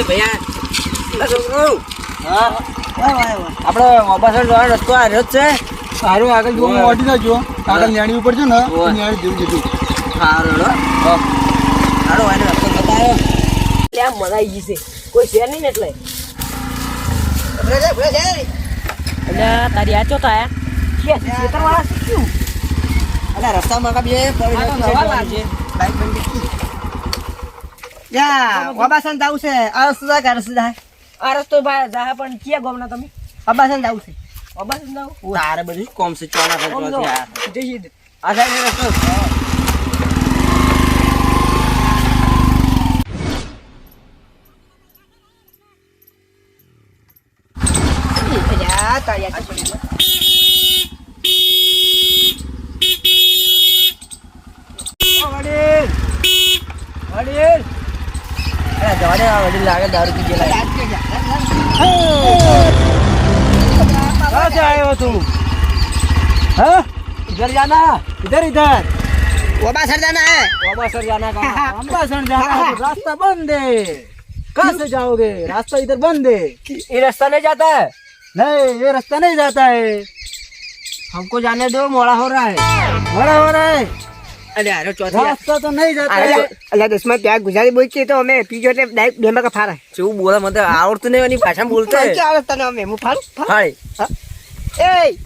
એ ભૈયા છોકરો હા આપણો મોબાઈલ જવાનો રસ્તો આ રહ્યો જ છે સારું આગળ જોવા મોટી ના જો આગળ ન્યાણી ઉપર છે ને. ન્યાણી જેવું સારું સારો. હાલો આને રસ્તો બતાવ્યો ક્યાં મનાઈ ગઈ છે કોઈ છે નહીં ને એટલે તારી આ ચોતા આયા રસ્તામાં બે. બાઈક બંધ યા વાબાસન છે. આ રસ્તો જાય કે જાય રસ્તો ભાઈ જાહે પણ ક્યાં ગોમના તમે? વાબાસન જાવું છે. અબાસ જાવ? તારે બધું કોમ છે ચોના જો. રસ્તો યા તારી અડે પડી ગયો. ઓ વડીલ વડીલ અરે જવા દે આ વડીલ લાગે દારૂ પી ગયેલા યાદ કે જા. कहाँ से आए हो तुम हाँ इधर जाना इधर इधर વાબાસન જાના હે अम्बासर जाना कहाँ अम्बासर जाना है तो रास्ता बंद है कहाँ से जाओगे रास्ता इधर बंद है ये रास्ता नहीं जाता है नहीं ये रास्ता नहीं जाता है हमको जाने दो मोड़ा हो रहा है मोड़ा हो रहा है અરે અરે ચોથી रास्ता तो नहीं जाता है અલ્લા દસમાં ત્યાં ગુજરાતી બોલતી તો અમે પીજો એટલે ડાયરેક્ટ બેમાં કા ફારા શું બોલે મને આવડતું નહીં એની ભાષામાં બોલતા क्या આવે તને અમે હું ફારું हाय ए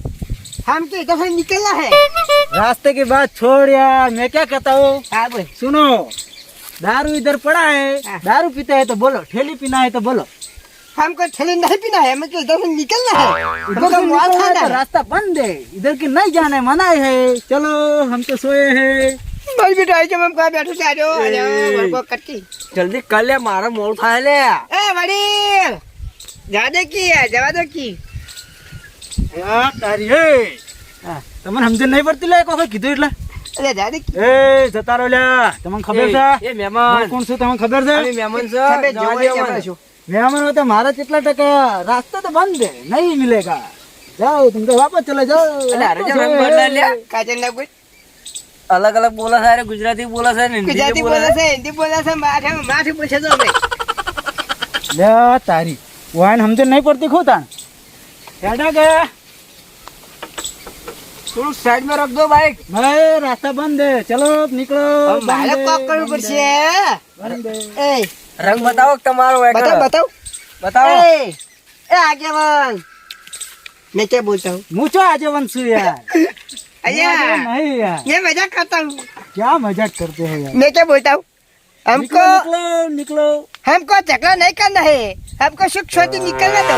हम के इधर से निकलना है रास्ते की बात छोड़ यार मैं क्या कहता हूँ हाँ बोल सुनो दारू इधर पड़ा है हाँ। दारू पीता है तो बोलो ठेली पीना है तो बोलो हमको थैली नहीं पीना है हमें तो इधर से निकलना है इधर से हमको माल निकलना है खाना तो है रास्ता बंद है इधर की नहीं जाना है मना है चलो हम तो सोए हैं बस बेटा आई हम कहाँ बैठो जा रहे हो ए। अरे बड़को कटकी जल्दी कर ले मारा मोड़ था ले ए वडील जा दे की है जवा दो की તારી હે તમને સમજણ નહીં પડતી લે કોઈ કીધું એટલે અરે जा दे की એ જતા રહો લ્યા તમને ખબર છે એ મહેમાન હું કોણ છું તમને ખબર છે અમે મહેમાન છે તમે જવા જોવો દે એ અમને. છો મહેમાન હોય તો મારા કેટલા ટકા રાસ્તા તો બંધ है नहीं मिलेगा जाओ तुम तो वापस चले जाओ અલે હારે જા રંગ બદલા લ્યા. કાજલ ના કોઈ અલગ અલગ બોલે છે અરે ગુજરાતી બોલે છે ને હિન્દી ગુજરાતી બોલે બોલે છે છે હિન્દી બોલે છે માથે માથે પૂછે તો અમે લે તારી વાન સમજણ નહીં પડતી ખોતા હેડા ગયા થોડું સાઈડ માં રખ દો બાઈક ભાઈ રાસ્તા બંધ है ચલો નીકળો હવે મારે કોક કરવું પડશે એ રંગ બતાવો કે તમારો એક બતાવ બતાવ બતાવો એ એ આગેવાન मैं क्या बोलता हूँ હું છો આજે વંશુ યાર अय्या नहीं यार ये मजाक करता हूँ क्या मजाक करते हो यार मैं क्या बोलता हूँ हमको निकलो निकलो हमको झगड़ा नहीं करना है हमको सुख शांति निकलना दो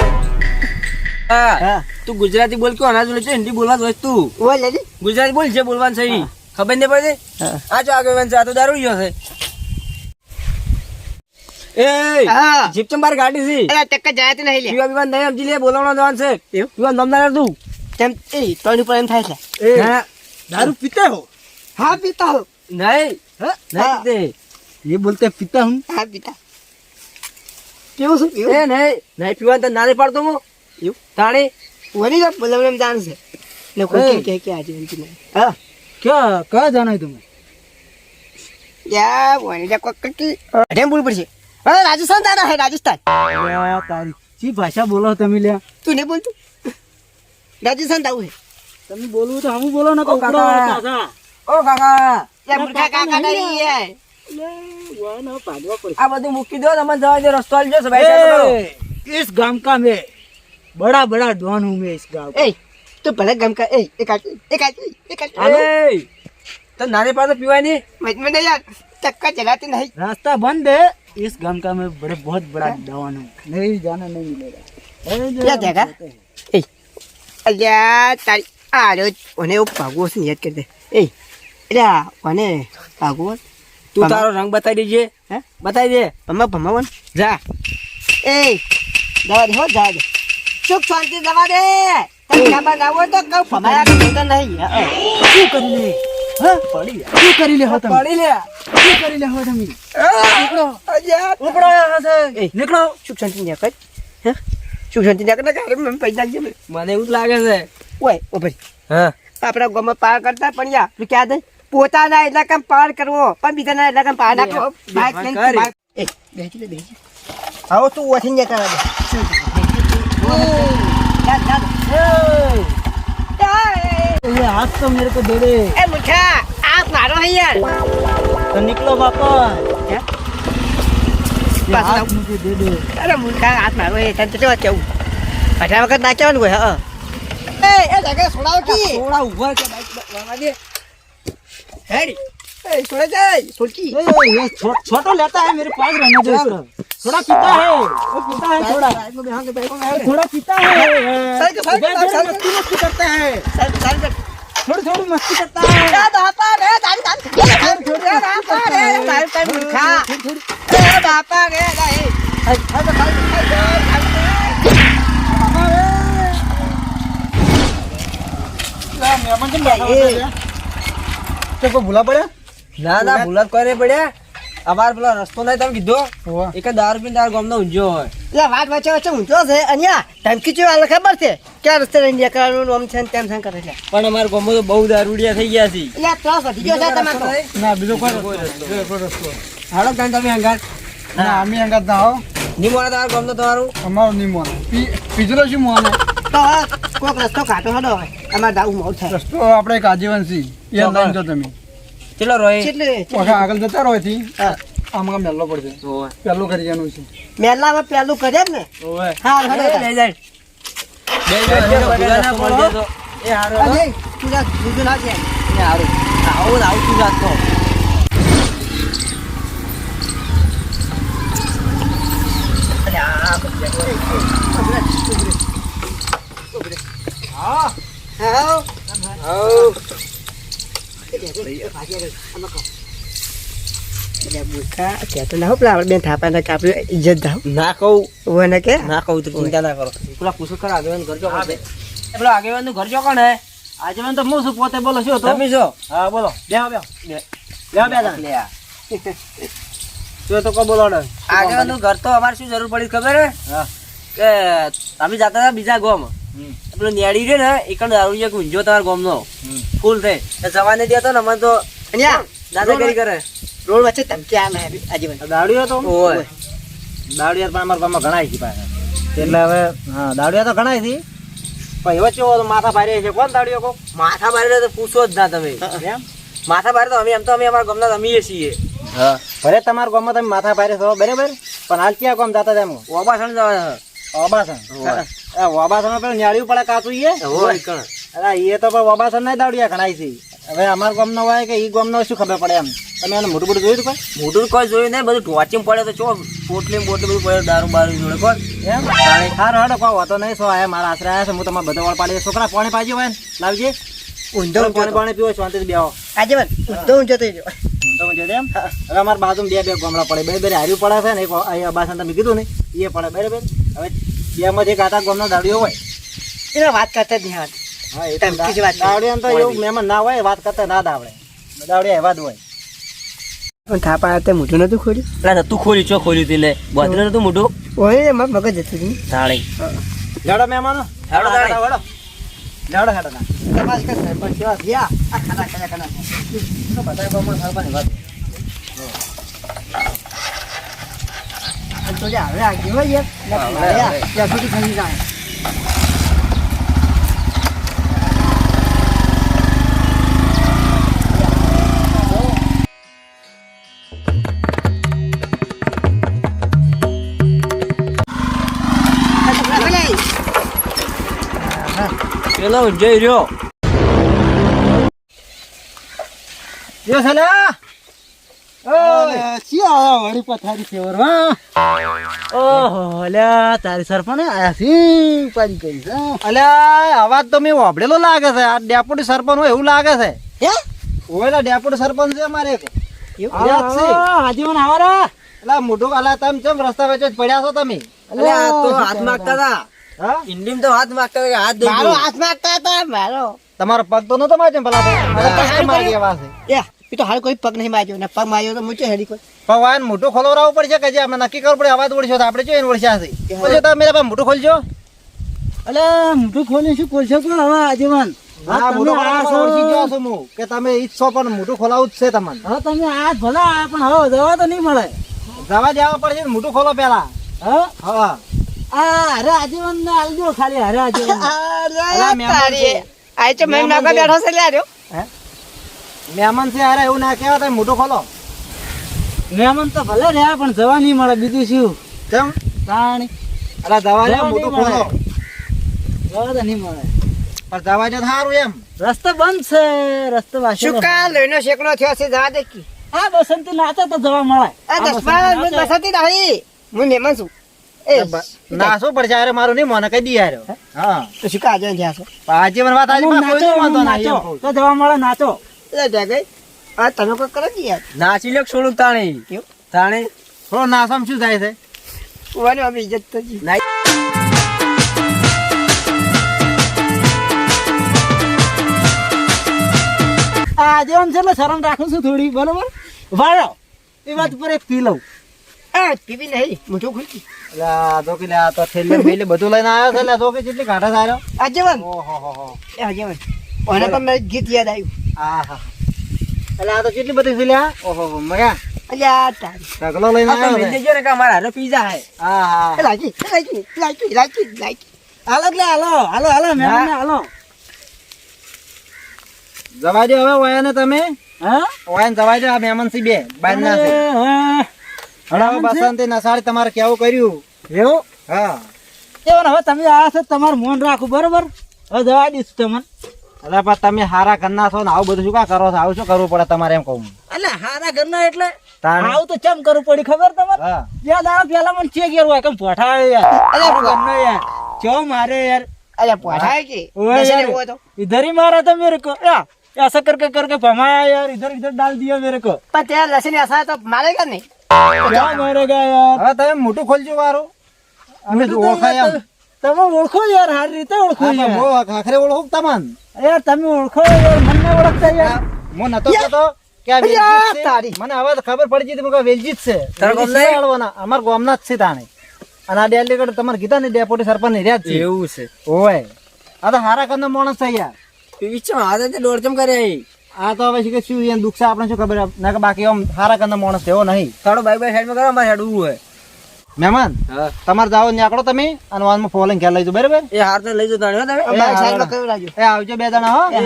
હા હા તું ગુજરાતી બોલ કે અનાજ બોલે છે હિન્દી બોલવા જોઈએ તું वो ले ली ગુજરાતી બોલ છે બોલવાનું સહી ખબર નહીં પડે હા. આ જો આગળ છે આ તો દારૂ ગયો છે એ हाँ જીપ ચંબાર ગાડી છે? ચક્કર જાય તો નહીં લે. પીવા પીવા નહીં સમજી લે બોલાવવાનો જવાન છે. પીવા નમદાર તું. તેમ એ તોની ઉપર એમ થાય છે. દારૂ પીતા હો? હા પીતા હો. નહીં. નહીં દે ये બોલતે પીતા હું? હા પીતા. કેવું શું પીવું એ નહીં. નહીં પીવા તો ના પાડતો હું. એવું? તાણે. વની જા બોલાવને એમ જાણ છે. ને કોઈ કે કે આજે એમ નહીં હા. ક્યાં કયા જાણાય તમે? યા વની જા કોક કકી પડશે. की अरे बोल पड़ से अरे राजस्थान जाना है राजस्थान या तारी ची भाषा बोलो તમે લ્યા तू नहीं बोल तू राजस्थान जाऊ है તમે બોલવું તો હું બોલો ને ઓ કાકા. ઓ કાકા या मुर्गा काका नहीं है આ બધું મૂકી દો તમને જવા દે રસ્તો આલજો છે ભાઈ સાહેબ કરો. इस गांव का मैं बड़ा बड़ा डॉन हूँ मैं इस गांव ए तू भले गम का ए एक आट एक आट एक आट એ તો નારે પાડતો પીવાય નહીં मत में नहीं यार चक्कर चलाते नहीं रास्ता बंद है इस गांव का मैं बड़े बहुत बड़ा डॉन हूँ नहीं जाना नहीं मिलेगा अरे जो क्या जगह? कहते हैं। ए अल्या तारी आ रो ओने वो भागो से याद कर दे ए अल्या ओने भागो તું તારો રંગ બતાવી દેજે હે બતાવી દે पम्मा पम्मा वन જા ए दवा दे हो जा दे सुख शांति दवा दे तब क्या बनाओ तो कब पमाया तो नहीं है શું કરી લે હા પડી શું કરી લે હો તમે પડી લે શું આપણા ગામમાં પાર કરતા પણ યા પોતાના ઇલાકા પાર પાર કરવો બાઇક લઈને એ બેસી લે બેસી આવો તું તો મેરે કો આ મારો હૈયા तो निकलो वापस क्या? ये पास हाथ लाओ। मुझे दे दे અરે મુઠા હાથ મારો હે તને તો કેવા કેવું અઢાર વખત નાચવાનું હોય હા એ એ જગ્યા છોડાવ કી થોડા ઉભા કે બાઈક વાળવા દે હેડી એ છોડે જાય છોડકી ए, ये छो- छोटा लेता है मेरे पास रहने दो इसको थोड़ा पीता है वो पीता है थोड़ा थोड़ा पीता है साइकिल, साइकिल, इधर- इधर साइकिल। मस्ती मस्ती करता है સાહેબ સાહેબ થોડું થોડું મસ્તી કરતા રે બાપા રે તારી તારી રે બાપા રે તારી તારી મૂર્ખા રે બાપા રે ગાય ખાઈ ખાઈ ખાઈ ખાઈ ભૂલા પડ્યા ના ના ભૂલા કરે પડ્યા અમાર પેલો રસ્તો નહીં તમે કીધો? એક દારૂ પીને તારો ગામનો ઊંઝો હોય. એટલે વાત વાંચે વચ્ચે ઊંચો છે અહીંયા ધમકી ચેવા આલે ખબર છે? ક્યાં રસ્તે રહીને નીકળવાનું આમ છે ને તેમ છે કરે છે. પણ અમાર ગામમાં તો બહુ દારૂડિયા થઈ ગયા છે. એટલે ત્રાસ વધી ગયો છે તમારો ના બીજો કોઈ રસ્તો હાલો તાન તમે હંગાર ના અમે અંગાત ના હો. નહીં મળે તમારા ગામનો તમારું? અમારું નહીં મોનો પી- પીજરો શું મોનો તો કોઈક રસ્તો કાઢો હડો અમાર દાવું મોડું થાય રસ્તો આપણે કાજીવંશી એ લઈને જો તમે. ચલો રોય. એટલે આગળ જતા રોયથી. હા. આમાં મેલ્લો પડશે. ઓય. પહેલું કરી એનું છે. મેલામાં પેલું કરે ને? ઓય. હા લઈ જાય. એ હારો અરે તું જા બીજું ના છે એ હારું. આવું આવું તું જાતો હા. આવ બેન થાપા ને કાપ્યું ઇજ્જત ધાવ ના કહું ઓય કે ના કહું તો ચિંતા ના કરો પેલા પૂછો ખરા આગેવાન ઘર ચોકણ છે એ પેલા આગેવાનનું ઘર હે આજે તો હું શું પોતે બોલો શું હતો તમે છો હા બોલો બે બે જણા. લે આ. શું તો કો બોલો ને આગેવાન ઘર તો અમારે શું જરૂર પડી ખબર હે કે અમે જતા હતા બીજા ગામ. પેલો નેડી રહ્યો ને એક દારૂ છે ઊંઝો તમારા ગોમનો ફૂલ થઈ. એ જવાને દેતો ને અમારે તો અહીંયા દાદાગીરી કરે. રોડ વચ્ચે ધમકી આ મેં આજીવન દાડિયો તો ઓય. દાડિયા તો અમારા ગામમાં ઘણા છે પાસે એટલે હવે હા દાડિયા તો ઘણા છે. પણ એવો ચેવો માથા ભારે છે. કોણ દાડિયો કો માથા ભારે તો પૂછો જ ના તમે. એમ માથા ભારે તો અમે એમ તો અમે અમારા ગામના રમીએ છીએ. હા. ભલે તમારા ગામમાં તમે માથા ભારે છો બરાબર? પણ હાલ ક્યાં ગામ જતા તેમ ઓબાસણ જવા હોવે. એ વાબાસણ ન્યાળ્યું પડે કાચું અરે એ તો પણ વાબાસણ ના દાડિયા ઘણાય છે. હવે અમારા ગામનો હોય કે ઈ ગામનો શું ખબર પડે એમ? તમે એને મોટું મોટું જોયું કોઈ? મોઢું કોઈ જોયું નહીં બધું ઢોચીમ પડે તો ચો પોટલી બોટલી બધું પડે દારૂ બારૂ જોડે કોણ? એમ? સારું હાડો કોઈ વાતો નહીં સો આયા મારા આશરે આવ્યા છે હું તમારે બધા વાળ પાડી છોકરા પાણી પાજી હોય ને લાવજે. ઊંધો પાણી પાણી પીવો શાંતિથી બેહો. આજીવન ઊંધો ઊંધો થઈ ગયો. તમે જોજો એમ? હવે અમારા બાજુમાં બે બે ગામડા પડે. બે બે હાર્યું પડે છે ને એક અહીંયા બાસણ તમે કીધું ને એ પડે બરાબર. હવે બે માંથી એક આટા ગામનો દાડિયો હોય. એને વાત કરતા જ નહીં. હા એ તો જ તો એવું મહેમાન ના હોય વાત કરતા ના જ આવડે. એવા જ હોય. પણ થાપા તે મોઢું નતું ખોલ્યું એટલે તું ખોલ્યું ચો ખોલ્યું તી લે? બોધરે નતું મોઢું ઓય ને મગજ જતું તાળી લેડો મહેમાનો. હેડો, હેડો હેડો. હેડો હેડો. ના તપાસ કર સરપંચ કેવા? થયા આ ખાના ખાના ખાના. બધા સરપંચ વાત. તો જે હવે આગળ હોય યાર હા, એટલે હવે, યાર, હવે. ત્યાં સુધી થઈ જાય પેલો જઈ રહ્યો યો સલા અરે, શી આયા વળી પથારી ફેવરવા? ઓહો અલ્યા તારી સરપંચ આયા સી પાડી કરી છે અલ્યા અવાજ તો મેં વાપડેલો લાગે છે. આ ડેપ્યુટી સરપંચ હોય એવું લાગે છે. હે? ઓવેલા ડેપ્યુટી સરપંચ છે અમારે મોટું કાલા તમે ચમ રસ્તા વચ્ચે પડ્યા છો તમે? અલે આ તો હાથ માગતા હતા. હા? તો હાથ માગતા હતા હાથ મારો હાથ માગતા હતા મારો. તમારો પગ તો નતો માર્યો ને ભલા તો હાથ મારી એવા એ એ તો હાલ કોઈ પગ નહીં માર્યો ને પગ માર્યો તો મૂચો હેડી કોઈ ભગવાન મોટું ખોલવરાવવું પડશે કે જે? અમે નક્કી કરવું પડે અવાજ ઓળશો તો આપણે જોઈને ઓળશ્યા છે પછી તમે મેરા પાસે મોટું ખોલજો. અલે મોઢું ખોલી શું ખોલશો કોણ હવે આજીવન હા મોટું ખોલવા ગયો છું હું કે તમે ઈચ્છો પણ મોટું ખોલાવું જ છે તમને. હવે તમે આ ભલા પણ હવે તો નહીં મળે. જવા દેવા પડશે ને મોટું ખોલો પેલા. હા? હા. આ હરે આજીવન ને આલજો ખાલી હરે આજીવન અરે તારી. છે. તો મેં નાકા બેઠો છે લ્યા. મહેમાન છે અરે એવું ના કહેવા તમે મોટું ખોલો. મહેમાન તો ભલે રહ્યા પણ જવા નહીં મળે. બીજું શું? કેમ? તાણી. અરે જવા મોટું ખોલો. જવા તો નહીં મળે. પણ દવા જો સારું એમ. રસ્તો બંધ છે રસ્તો વાંચેલો. શું કા લઈને શેકડો થયો છે જવા દે કી. હા બસંતી નાચે તો જવા મળે. આ દસમા બસંતી હું નાચે. નહીં. હું મહેમાન છું. નાસો પડશે અરે મારું નહીં મને કઈ દી આવ્યો હા? તો શું કાજે જ્યાં છો? પણ આજીવન વાત આજે કોઈ નાચો, વાંધો. તો જવા મળે નાચો. એટલે ત્યાં ગઈ. આ તમે કોઈ કરે યાર. નાચી લ્યો છોડું તાણે કેવું? તાણે થોડો નાસમ શું થાય છે કુવાની અમે ઇજ્જત તો જી. આ આજીવન છે એટલે શરમ રાખું છું થોડી બરોબર વાળો એ વાત પર એક પી લઉં પીવી નહીં. મોઢું ખુલતી એટલે આ તો કે લે આ તો થેલી બેલી બધું લઈને આવ્યો છે એટલે તો કે ઘાટા થાય આજીવન. ઓહો હો હો એ આજીવન. મને તો મેં ગીત યાદ આવ્યું. હા એટલે આ તો કેટલી બધી છે ઓહો મગા અલ્યા તારી. ઢગલો લઈને આવ્યો મેં. છે ને કે અમારા હારે પીઝા હે. હા હા લાગી, લાગી, લાગી, લાગી, લાગી. હાલો એટલે હાલો હાલો હાલો મહેમાનને હાલો. જવા દો હવે વયાને તમે. હા? વયાને જવા દો આ મહેમાન સી બે બાર ના છે. નસાડી તમારે કેવું કર્યું? એવું? હા. એવાનું હવે તમે આ છો તમારું મન રાખો બરોબર? હવે જવા દઈશું તમને. એટલે પણ તમે હારા કરના છો ને આવું બધું શું કા કરો છો આવું શું કરવું પડે તમારે એમ કહું એટલે હારા ઘરના એટલે તાણે. આવું તો ચમ કરવું પડી ખબર તમારે હા બે દાડા પેલા મને ચેક યાર હોય કેમ પોઠા યાર અરે ઘરનો યાર ચો મારે યાર અલ્યા પોઠાય કે ओए નશे यार લેવો હોય તો. इधर ही मारा था मेरे को या ऐसा करके करके भमाया यार इधर इधर डाल दिया मेरे को પણ ત્યાં લસણ ऐसा તો મારેગા નહીં क्या मारेगा यार હવે તમે મોટું ખોલજો વારું અમે તો ઓળખાય એમ તમે ઓળખો યાર હારી રીતે ઓળખો હા, પણ યાર હું આખરે ઓળખું તમન યાર તમે ઓળખો મને ઓળખતા યાર. હું નતો કહેતો કે આ વેલજીત છે. તારી. મને હવે તો ખબર પડી ગઈ કે વેલજીત છે. તારા વેલજીત ગામના? છે આળવાના. અમારા ગામના જ છે તાણે. અને આ ડેલીગઢ તમારે કીધા ને ડેપોટી સરપંચની છે. એવું છે. ઓય. આ તો હારા કંદો માણસ છે યાર. વિચાર હાથે તે દોડચમ કરે આ તો હવે કે શું એમ દુઃખ છે આપણે શું ખબર ના કે બાકી આમ હારા કંદો માણસ છે એવો નહીં. થોડો બાઈક સાઈડમાં કરો અમારે હેડવું હોય. મહેમાન તમારે જાઓ નીકળો તમે અને વાનમાં ફોલિંગ ખ્યાલ લઈ બરાબર? એ હાર તો લઈ જતો તમે એ આવજો બે જણા હો. એ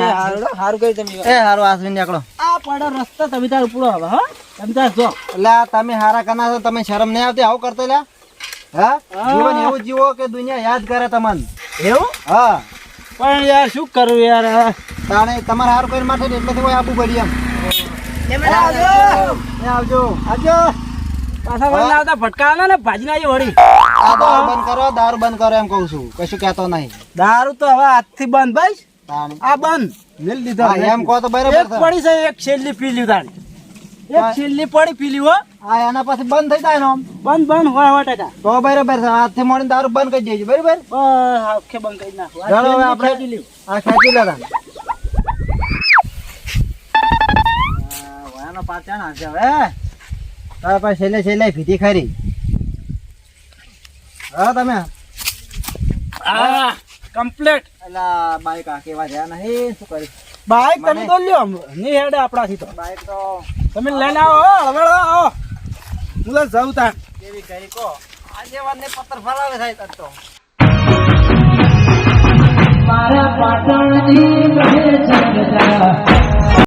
હારું કરી તમે. એ હારું આસવીને નીકળો. આ પડો રસ્તો તમે તાર ઉપડો હવે હો. તમે તાર જો. એટલે તમે હારા કના છો તમે શરમ નહીં આવતી આવું કરતો લ્યા હા. જીવન એવું જીવો કે દુનિયા યાદ કરે તમને. એવું? હા. પણ યાર શું કરું યાર. તાણે તમારે હારું કરીને માટે એટલે કોઈ આપવું પડી એમ. આવજો. આવજો. આજો પાછા વળના આવતા ભટકાવાના ને ભાજી ના વળી. આ દારૂ બંધ કરો દારૂ બંધ કરો એમ કહું છું. કશું કહેતો નહીં. દારૂ તો હવે આજથી બંધ ભાઈ. આ બંધ. મેલ દીધો એમ કહો તો બરાબર એક પડી છે એક છેલ્લી પી લીધું તાણી. એક છેલ્લી પડી પી લીધું હો આ એના પછી બંધ થઈ જાય ને આમ. બંધ બંધ હોય હોય ટકા તો બરાબર છે. આજથી મળીને દારૂ બંધ કરી દેજો બરાબર? બસ આખે બંધ કરી નાખો. ચાલો હવે આપણે આ ખેંચી લેતા. પાછા હશે હવે તારા પાસે છેલ્લે છેલ્લે ફીધી ખરી. હા તમે? હા કમ્પ્લીટ એલા બાઈક આ કેવા રહ્યા નહીં શું કરી? બાઈક તમે તો લ્યો નહીં હેડે આપણાથી તો. બાઈક તો તમે લઈને આવો હવે આવો હું. તો જાઉં તાર કેવી કરી કો આજે વારને પત્તર ફરાવે થાય તાર તો. મારા પાટણની